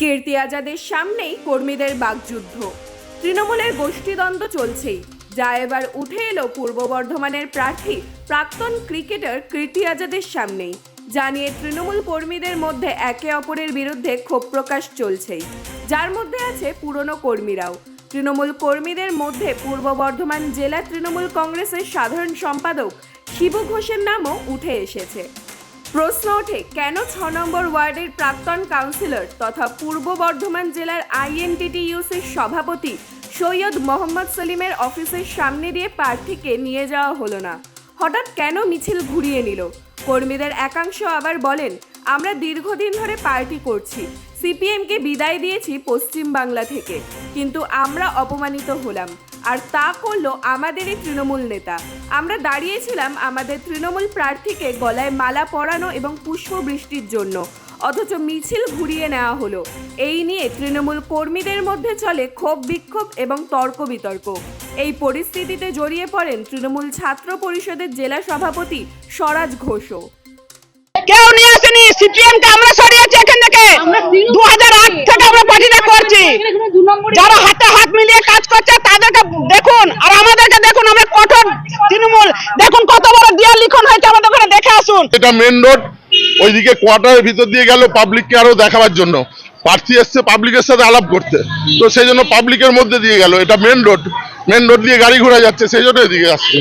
কীর্তি আজাদের সামনেই কর্মীদের বাগযুদ্ধ। তৃণমূলের গোষ্ঠীদ্বন্দ্ব চলছেই। যা এবার উঠে এলো পূর্ব বর্ধমানের প্রার্থী, প্রাক্তন ক্রিকেটার কীর্তি আজাদের সামনেই। জানিয়ে তৃণমূল কর্মীদের মধ্যে একে অপরের বিরুদ্ধে ক্ষোভ প্রকাশ চলছেই। যার মধ্যে আছে পুরনো কর্মীরাও। তৃণমূল কর্মীদের মধ্যে পূর্ব বর্ধমান জেলা তৃণমূল কংগ্রেসের সাধারণ সম্পাদক শিবু ঘোষের নামও উঠে এসেছে। প্রশ্ন ওঠে, কেন ছ নম্বর ওয়ার্ডের প্রাক্তন কাউন্সিলর তথা পূর্ব বর্ধমান জেলার আইএনটিটিইউসির সভাপতি সৈয়দ মোহাম্মদ সলিমের অফিসের সামনে দিয়ে প্রার্থীকে নিয়ে যাওয়া হলো না। হঠাৎ কেন মিছিল ঘুরিয়ে নিল? কর্মীদের একাংশ আবার বলেন, আমরা দীর্ঘদিন ধরে পার্টি করছি, সিপিএমকে বিদায় দিয়েছি পশ্চিম বাংলা থেকে, কিন্তু আমরা অপমানিত হলাম। আর তা করল আমাদেরই তৃণমূল নেতা। আমরা দাঁড়িয়েছিলাম আমাদের তৃণমূল প্রার্থীকে গলায় মালা পরানো এবং পুষ্পবৃষ্টির জন্য। অথচ মিছিল ঘুরিয়ে নেওয়া হলো। এই নিয়ে তৃণমূল কর্মীদের মধ্যে চলে ক্ষোভ বিক্ষোভ এবং তর্ক বিতর্ক। এই পরিস্থিতিতে জড়িয়ে পড়েন তৃণমূল ছাত্র পরিষদের জেলা সভাপতি স্বরাজ ঘোষও। কেউ নিয়ে আসেনি সিপিএম কে আমরা সরিয়েছি এখান থেকে। দু হাজার আট থেকে আমরা পার্টিটা করছি। যারা হাতে হাত মিলিয়ে কাজ করছে এটা মেন রোড ওইদিকে কোয়ার্টারের ভিতর দিয়ে গেল পাবলিককে আরও দেখাবার জন্য। প্রার্থী এসছে পাবলিকের সাথে আলাপ করতে। তো সেই জন্য পাবলিকের মধ্যে দিয়ে গেল। এটা মেন রোড মেন রোড দিয়ে গাড়ি ঘোড়া যাচ্ছে, সেই জন্য এদিকে আসছে।